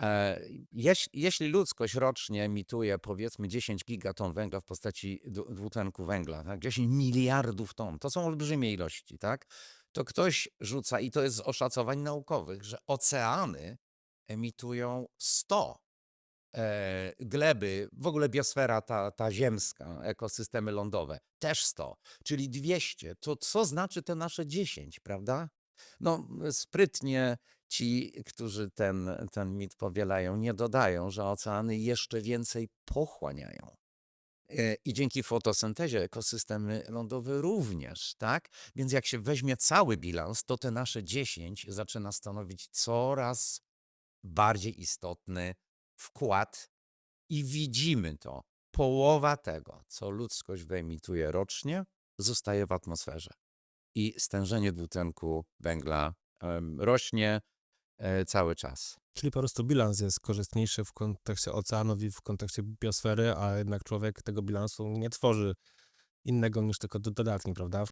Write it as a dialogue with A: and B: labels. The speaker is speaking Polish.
A: E, jeś jeśli ludzkość rocznie emituje, powiedzmy, 10 gigaton węgla w postaci dwu dwutlenku węgla, tak, 10 miliardów ton, to są olbrzymie ilości, tak, to ktoś rzuca i to jest z oszacowań naukowych, że oceany emitują 100, e, gleby, w ogóle biosfera ta ta ziemska, ekosystemy lądowe też 100, czyli 200. To co znaczy te nasze 10, prawda? No, sprytnie ci, którzy ten ten mit powielają, nie dodają, że oceany jeszcze więcej pochłaniają. E, I dzięki fotosyntezie ekosystemy lądowe również, tak? Więc jak się weźmie cały bilans, to te nasze 10 zaczyna stanowić coraz bardziej istotny wkład i widzimy to. Połowa tego, co ludzkość wyemituje rocznie, zostaje w atmosferze. I stężenie dwutlenku węgla, rośnie, cały czas.
B: Czyli po prostu bilans jest korzystniejszy w kontekście oceanów i w kontekście biosfery, a jednak człowiek tego bilansu nie tworzy innego niż tylko do dodatni, prawda?